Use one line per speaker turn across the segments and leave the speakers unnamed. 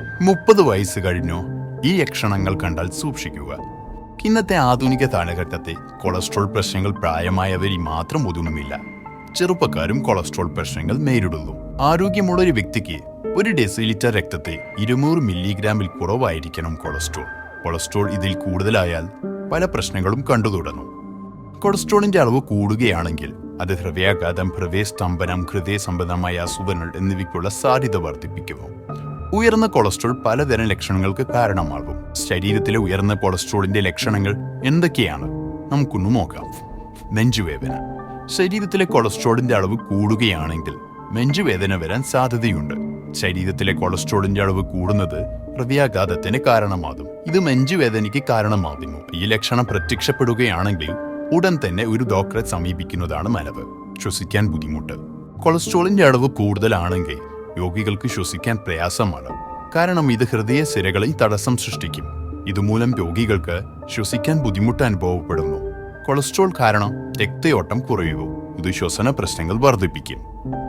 മുപ്പത് വയസ്സ് കഴിഞ്ഞു. ഈ ലക്ഷണങ്ങൾ കണ്ടാൽ സൂക്ഷിക്കുക. ഇന്നത്തെ ആധുനിക കാലഘട്ടത്തെ കൊളസ്ട്രോൾ പ്രശ്നങ്ങൾ പ്രായമായവരിൽ മാത്രം ഒതുങ്ങുന്നില്ല. ചെറുപ്പക്കാരും കൊളസ്ട്രോൾ പ്രശ്നങ്ങൾ നേരിടുന്നു. ആരോഗ്യമുള്ള ഒരു വ്യക്തിക്ക് ഒരു ഡെസിലിറ്റർ രക്തത്തെ ഇരുന്നൂറ് മില്ലിഗ്രാമിൽ കുറവായിരിക്കണം കൊളസ്ട്രോൾ. കൊളസ്ട്രോൾ ഇതിൽ കൂടുതലായാൽ പല പ്രശ്നങ്ങളും കണ്ടു തുടങ്ങും. കൊളസ്ട്രോളിന്റെ അളവ് കൂടുകയാണെങ്കിൽ അത് ഹൃദയാഘാതം ഹൃദയസ്തംഭനം ഹൃദയ സംബന്ധമായ അസുഖങ്ങൾ എന്നിവയ്ക്കുള്ള സാധ്യത വർദ്ധിപ്പിക്കുന്നു. ഉയർന്ന കൊളസ്ട്രോൾ പലതരം ലക്ഷണങ്ങൾക്ക് കാരണമാകും. ശരീരത്തിലെ ഉയർന്ന കൊളസ്ട്രോളിന്റെ ലക്ഷണങ്ങൾ എന്തൊക്കെയാണ്? നമുക്കൊന്ന് നോക്കാം. നെഞ്ചുവേദന. ശരീരത്തിലെ കൊളസ്ട്രോളിന്റെ അളവ് കൂടുകയാണെങ്കിൽ നെഞ്ചുവേദന വരാൻ സാധ്യതയുണ്ട്. ശരീരത്തിലെ കൊളസ്ട്രോളിന്റെ അളവ് കൂടുന്നത് ഹൃദയാഘാതത്തിന് കാരണമാകും. ഇത് നെഞ്ചുവേദനയ്ക്ക് കാരണമാകുന്നു. ഈ ലക്ഷണം പ്രത്യക്ഷപ്പെടുകയാണെങ്കിൽ ഉടൻ തന്നെ ഒരു ഡോക്ടറെ സമീപിക്കുന്നതാണ് നല്ലത്. ശ്വസിക്കാൻ ബുദ്ധിമുട്ട്. കൊളസ്ട്രോളിന്റെ അളവ് കൂടുതലാണെങ്കിൽ രോഗികൾക്ക് ശ്വസിക്കാൻ പ്രയാസമാണ്. കാരണം ഇത് ഹൃദയ സിരകളിൽ തടസ്സം സൃഷ്ടിക്കും. ഇതുമൂലം രോഗികൾക്ക് ശ്വസിക്കാൻ ബുദ്ധിമുട്ട് അനുഭവപ്പെടുന്നു. കൊളസ്ട്രോൾ കാരണം രക്തയോട്ടം കുറയുന്നു. ഇത് ശ്വസന പ്രശ്നങ്ങൾ വർദ്ധിപ്പിക്കും.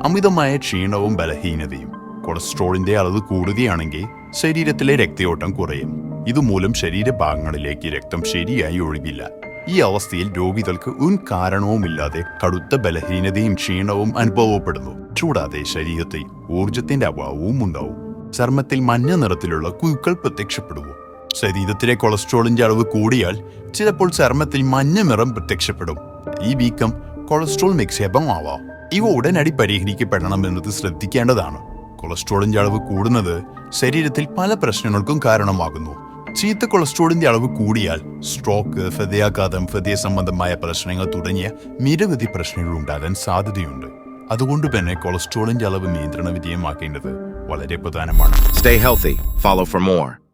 അമിതമായ ക്ഷീണവും ബലഹീനതയും കൊളസ്ട്രോളിന്റെ അളവ് കൂടുകയാണെങ്കിൽ ശരീരത്തിലെ രക്തയോട്ടം കുറയും. ഇതുമൂലം ശരീരഭാഗങ്ങളിലേക്ക് രക്തം ശരിയായി ഒഴുകില്ല. ഈ അവസ്ഥയിൽ രോഗികൾക്ക് ഉൻ കാരണവുമില്ലാതെ കടുത്ത ബലഹീനതയും ക്ഷീണവും അനുഭവപ്പെടുന്നു. കൂടാതെ ശരീരത്തിൽ ഊർജത്തിന്റെ അഭാവവും ഉണ്ടാവും. ചർമ്മത്തിൽ മഞ്ഞ നിറത്തിലുള്ള കുഴുക്കൾ പ്രത്യക്ഷപ്പെടുന്നു. ശരീരത്തിലെ കൊളസ്ട്രോളിന്റെ അളവ് കൂടിയാൽ ചിലപ്പോൾ ചർമ്മത്തിൽ മഞ്ഞ നിറം പ്രത്യക്ഷപ്പെടും. ഈ വീക്കം കൊളസ്ട്രോൾ നിക്ഷേപം ആവാം ഇവ ഉടനടി പരിഹരിക്കപ്പെടണം എന്നത് ശ്രദ്ധിക്കേണ്ടതാണ്. കൊളസ്ട്രോളിന്റെ അളവ് കൂടുന്നത് ശരീരത്തിൽ പല പ്രശ്നങ്ങൾക്കും കാരണമാകുന്നു. ചീത്ത കൊളസ്ട്രോളിന്റെ അളവ് കൂടിയാൽ സ്ട്രോക്ക് ഹൃദയാഘാതം ഹൃദയ സംബന്ധമായ പ്രശ്നങ്ങൾ തുടങ്ങിയ നിരവധി പ്രശ്നങ്ങൾ ഉണ്ടാകാൻ സാധ്യതയുണ്ട്. അതുകൊണ്ട് തന്നെ കൊളസ്ട്രോളിന്റെ അളവ് നിയന്ത്രണ വിധേയമാക്കേണ്ടത് വളരെ പ്രധാനമാണ്.
Stay healthy follow for more.